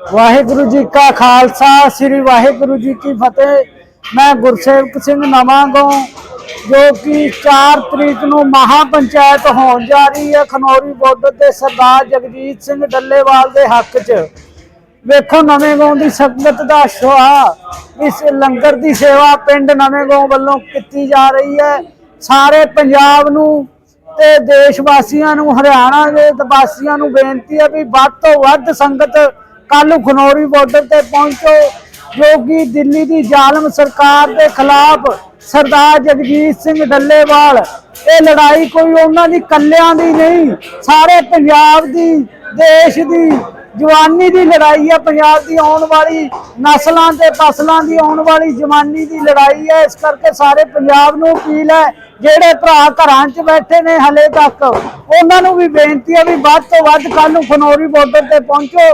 ਵਾਹਿਗੁਰੂ ਜੀ ਕਾ ਖਾਲਸਾ, ਸ੍ਰੀ ਵਾਹਿਗੁਰੂ ਜੀ ਕੀ ਫਤਿਹ। ਮੈਂ ਗੁਰਸੇਵਕ ਸਿੰਘ ਨਵਾਂਗੋਂ, ਜੋ ਕਿ 4 ਤਰੀਕ ਨੂੰ ਮਹਾ ਪੰਚਾਇਤ ਹੋਣ ਜਾ ਰਹੀ ਹੈ, ਖਨੌਰੀ ਬਾਰਡਰ ਤੇ ਸਰਦਾਰ ਜਗਜੀਤ ਸਿੰਘ ਡੱਲੇਵਾਲ ਦੇ ਹੱਕ 'ਚ। ਵੇਖੋ ਨਵੇਂ ਗਾਉਂ ਦੀ ਸੰਗਤ ਦਾ ਸ਼ੋਹਾ ਇਸ ਲੰਗਰ ਦੀ ਸੇਵਾ ਪਿੰਡ ਨਵੇਂ ਗਾਉਂ ਵੱਲੋਂ ਕੀਤੀ ਜਾ ਰਹੀ ਹੈ। ਸਾਰੇ ਪੰਜਾਬ ਨੂੰ ਤੇ ਦੇਸ਼ ਵਾਸੀਆਂ ਨੂੰ, ਹਰਿਆਣਾ ਦੇ ਵਾਸੀਆਂ ਨੂੰ ਬੇਨਤੀ ਹੈ ਵੀ ਵੱਧ ਤੋਂ ਵੱਧ ਸੰਗਤ ਕੱਲ ਖਨੌਰੀ ਬਾਰਡਰ ਤੇ ਪਹੁੰਚੋ। ਜੋ ਕਿ ਦਿੱਲੀ ਦੀ ਜ਼ਾਲਮ ਸਰਕਾਰ ਦੇ ਖਿਲਾਫ ਸਰਦਾਰ ਜਗਜੀਤ ਸਿੰਘ ਡੱਲੇਵਾਲ। ਇਹ ਲੜਾਈ ਕੋਈ ਉਹਨਾਂ ਦੀ ਕੱਲਿਆਂ ਦੀ ਨਹੀਂ, ਸਾਰੇ ਪੰਜਾਬ ਦੀ, ਦੇਸ਼ ਦੀ। ਜਵਾਨੀ ਦੀ ਲੜਾਈ ਹੈ ਪੰਜਾਬ ਦੀ ਆਉਣ ਵਾਲੀ ਨਸਲਾਂ ਤੇ ਫਸਲਾਂ ਦੀ ਆਉਣ ਵਾਲੀ ਜਵਾਨੀ ਦੀ ਲੜਾਈ ਹੈ ਇਸ ਕਰਕੇ ਸਾਰੇ ਪੰਜਾਬ ਨੂੰ ਅਪੀਲ ਹੈ, ਜਿਹੜੇ ਭਰਾ ਘਰਾਂ 'ਚ ਬੈਠੇ ਨੇ ਹਲੇ ਤੱਕ, ਉਹਨਾਂ ਨੂੰ ਵੀ ਬੇਨਤੀ ਹੈ ਵੀ ਵੱਧ ਤੋਂ ਵੱਧ ਕੱਲ ਨੂੰ ਖਨੌਰੀ ਬਾਰਡਰ ਤੇ ਪਹੁੰਚੋ।